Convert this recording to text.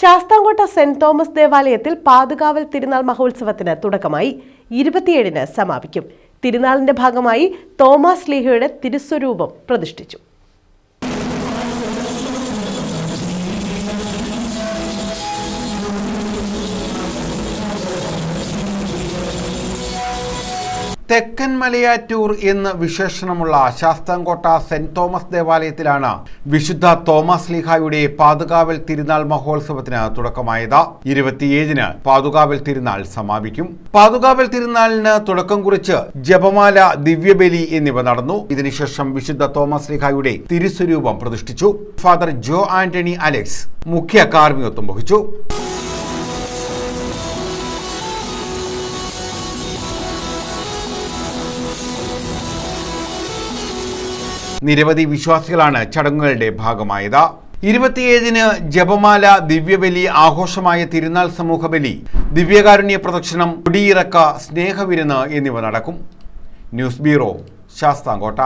Sasthamkotta Saint Thomas ദേവാലയത്തിൽ പാതുകാവൽ തിരുനാൾ മഹോത്സവത്തിന് തുടക്കമായി. ഇരുപത്തിയേഴിന് സമാപിക്കും. തിരുനാളിന്റെ ഭാഗമായി തോമസ് ലീഹയുടെ തിരുസ്വരൂപം പ്രതിഷ്ഠിച്ചു. തെക്കൻ മലയാറ്റൂർ എന്ന് വിശേഷണമുള്ള ശാസ്താംകോട്ട സെന്റ് തോമസ് ദേവാലയത്തിലാണ് വിശുദ്ധ തോമസ് ലീഹായുടെ പാതുകാവൽ തിരുനാൾ മഹോത്സവത്തിന് തുടക്കമായത്. ഇരുപത്തിയേഴിന് പാതുകാവൽ തിരുനാൾ സമാപിക്കും. പാതുകാവൽ തിരുനാളിന് തുടക്കം കുറിച്ച് ജപമാല ദിവ്യബലി എന്നിവ നടന്നു. ഇതിനുശേഷം വിശുദ്ധ തോമസ് ലീഹായുടെ തിരുസ്വരൂപം പ്രതിഷ്ഠിച്ചു. ഫാദർ ജോ ആന്റണി അലക്സ് മുഖ്യ കാർമ്മികത്വം വഹിച്ചു. നിരവധി വിശ്വാസികളാണ് ചടങ്ങുകളുടെ ഭാഗമായത്. ഇരുപത്തിയേഴിന് ജപമാല ദിവ്യബലി ആഘോഷമായ തിരുനാൾ സമൂഹബലി ദിവ്യകാരുണ്യ പ്രദക്ഷിണം കുടിയിറക്ക സ്നേഹവിരുന്ന് എന്നിവ നടക്കും. News bureau Sasthamcotta.